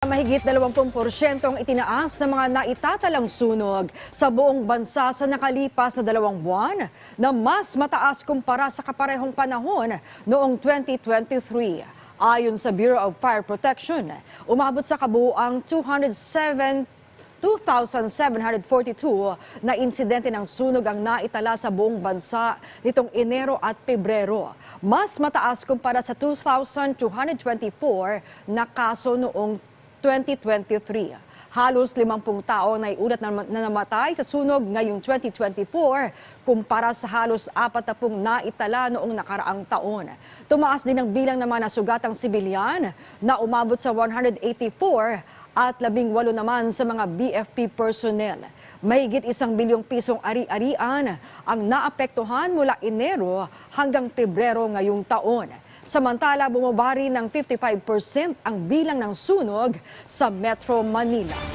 Mahigit 20% ang itinaas ng mga naitatalang sunog sa buong bansa sa nakalipas na dalawang buwan na mas mataas kumpara sa kaparehong panahon noong 2023. Ayon sa Bureau of Fire Protection, umabot sa kabuuang 207 2,742 na insidente ng sunog ang naitala sa buong bansa nitong Enero at Pebrero. Mas mataas kumpara sa 2,224 na kaso noong 2023. Halos 50 tao na iulat na, na namatay sa sunog ngayong 2024 kumpara sa halos 40 na itala noong nakaraang taon. Tumaas din ang bilang ng mga nasugatang sibilyan na umabot sa 184 at labing walo naman sa mga BFP personnel. Mahigit isang bilyong pisong ari-arian ang naapektuhan mula Enero hanggang Pebrero ngayong taon. Samantala, bumaba rin ng 55% ang bilang ng sunog sa Metro Manila.